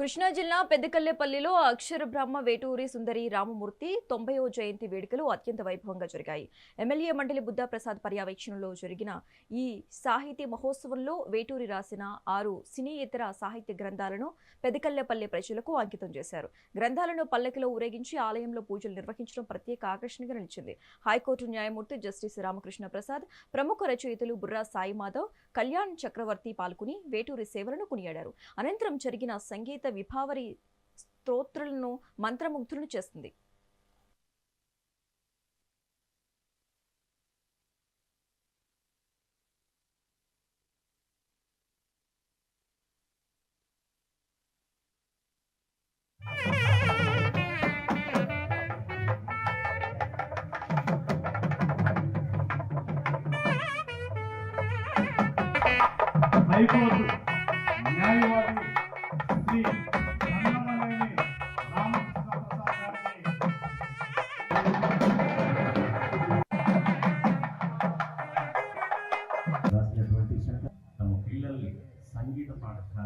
కృష్ణా జిల్లా పెద్దకల్లేపల్లిలో అక్షర బ్రహ్మ వేటూరి సుందరి రామమూర్తి తొంభైవ జయంతి వేడుకలు అత్యంత వైభవంగా జరిగాయి. ఎమ్మెల్యే మండలి బుద్ధా ప్రసాద్ పర్యవేక్షణలో జరిగిన ఈ సాహితీ మహోత్సవంలో వేటూరి రాసిన ఆరు సినీ ఇతర సాహిత్య గ్రంథాలను పెద్దకల్లేపల్లి ప్రజలకు అంకితం చేశారు. గ్రంథాలను పల్లకిలో ఊరేగించి ఆలయంలో పూజలు నిర్వహించడం ప్రత్యేక ఆకర్షణగా నిలిచింది. హైకోర్టు న్యాయమూర్తి జస్టిస్ రామకృష్ణ ప్రసాద్ ప్రముఖ రచయితలు బుర్రా సాయి మాధవ్ కళ్యాణ్ చక్రవర్తి పాల్గొని వేటూరి సేవలను కొనియాడారు. అనంతరం జరిగిన సంగీత విభావరి స్తోత్రులను మంత్రముగ్ధులను చేస్తుంది. హైకోర్టు న్యాయవాది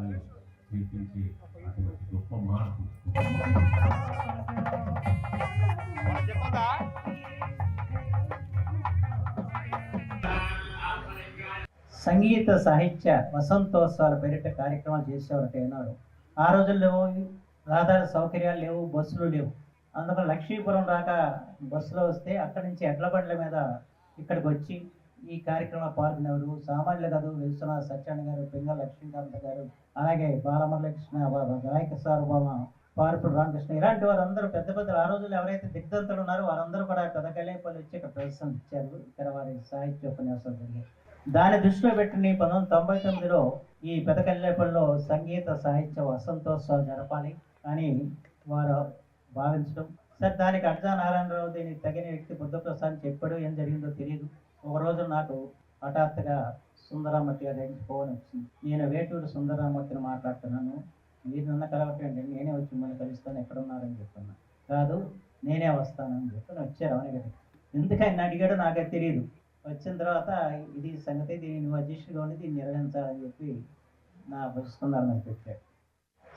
పాఠశాలలో చేర్పించి అటువంటి గొప్ప మార్పు. సంగీత సాహిత్య వసంతోత్సవాల పేరిట కార్యక్రమాలు చేసేవారంటే ఏనాడు ఆ రోజుల్లో రహదారి సౌకర్యాలు లేవు బస్సులు లేవు. అందుకని లక్ష్మీపురం దాకా బస్సులో వస్తే అక్కడి నుంచి ఎడ్ల బండ్ల మీద ఇక్కడికి వచ్చి ఈ కార్యక్రమంలో పాల్గొనేవారు సామాన్యులు కాదు విశ్వనాథ సత్యాన్ని గారు పింగళ లక్ష్మీకాంత గారు అలాగే బాలమురళకృష్ణ బా- గాయక సార్వభౌమ పార్పుడు రామకృష్ణ ఇలాంటి వారందరూ పెద్ద పెద్ద ఆ రోజుల్లో ఎవరైతే దిగ్ధంతులు ఉన్నారో వారందరూ కూడా పెదకలేపల్లి వచ్చి ఇక్కడ ప్రదర్శన ఇచ్చారు. ఇక్కడ వారి సాహిత్య ఉపన్యాసాలు జరిగాయి. దాన్ని దృష్టిలో పెట్టుకుని పంతొమ్మిది వందల తొంభై తొమ్మిదిలో ఈ పెదకల్లేపల్లిలో సంగీత సాహిత్య వసంతోత్సవాలు జరపాలి అని వారు భావించడం. సార్ దానికి అర్జా నారాయణరావు దీనికి తగిన వ్యక్తి బుద్ధప్రసాద్ చెప్పాడు. ఏం జరిగిందో తెలియదు. ఒక రోజు నాకు హఠాత్తుగా సుందరామూర్తి గారు దగ్గరికి ఫోన్ వచ్చింది. నేను వేటూరు సుందరామూర్తిని మాట్లాడుతున్నాను. మీరు నన్ను కలవటండి నేనే వచ్చి మిమ్మల్ని కలుస్తాను. ఎక్కడ ఉన్నారని చెప్తున్నా కాదు నేనే వస్తానని చెప్పి వచ్చారు అవని గారికి ఎందుకని అడిగాడో నాకే తెలియదు వచ్చిన తర్వాత ఇది సంగతి దీన్ని అధ్యక్షుడిగా ఉండి దీన్ని నిర్వహించాలని చెప్పి నా పుస్తకంలో పెట్టాడు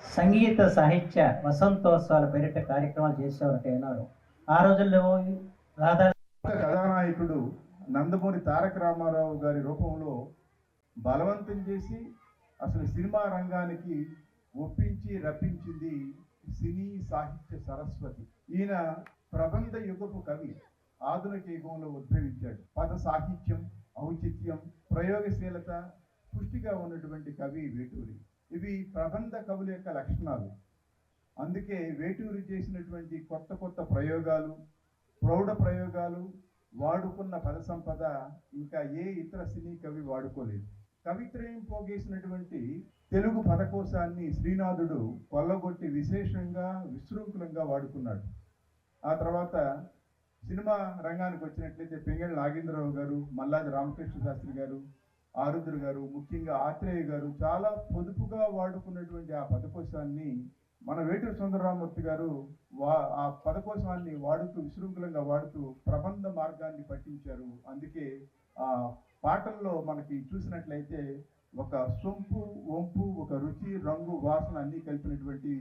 సంగీత సాహిత్య వసంతోత్సవాల పేరిట కార్యక్రమాలు చేసేవారు ఏనాడు ఆ రోజుల్లో రాధా నందమూరి తారక రామారావు గారి రూపంలో బలవంతం చేసి అసలు సినిమా రంగానికి ఒప్పించి రప్పించింది సినీ సాహిత్య సరస్వతి. ఈయన ప్రబంధ యుగపు కవి ఆధునిక యుగంలో ఉద్భవించాడు. పద సాహిత్యం ఔచిత్యం ప్రయోగశీలత పుష్టిగా ఉన్నటువంటి కవి వేటూరి. ఇవి ప్రబంధ కవుల యొక్క లక్షణాలు. అందుకే వేటూరి చేసినటువంటి కొత్త కొత్త ప్రయోగాలు ప్రౌఢ ప్రయోగాలు వాడుకున్న పద సంపద ఇంకా ఏ ఇతర సినీ కవి వాడుకోలేదు. కవిత్రయం పోగేసినటువంటి తెలుగు పదకోశాన్ని శ్రీనాథుడు కొల్లగొట్టి విశేషంగా విశృంఖలంగా వాడుకున్నాడు. ఆ తర్వాత సినిమా రంగానికి వచ్చినట్లయితే పెంగళ నాగేంద్రరావు గారు మల్లాది రామకృష్ణ శాస్త్రి గారు ఆరుద్ర గారు ముఖ్యంగా ఆత్రేయ గారు చాలా పొదుపుగా వాడుకున్నటువంటి ఆ పదకోశాన్ని మన వేటూరు సుందరరామూర్తి గారు వా ఆ పదకోశాన్ని వాడుతూ విశృంఖలంగా వాడుతూ ప్రబంధ మార్గాన్ని పట్టించారు. అందుకే ఆ పాటల్లో మనకి చూసినట్లయితే ఒక సొంపు వంపు ఒక రుచి రంగు వాసన అన్ని కలిపినటువంటి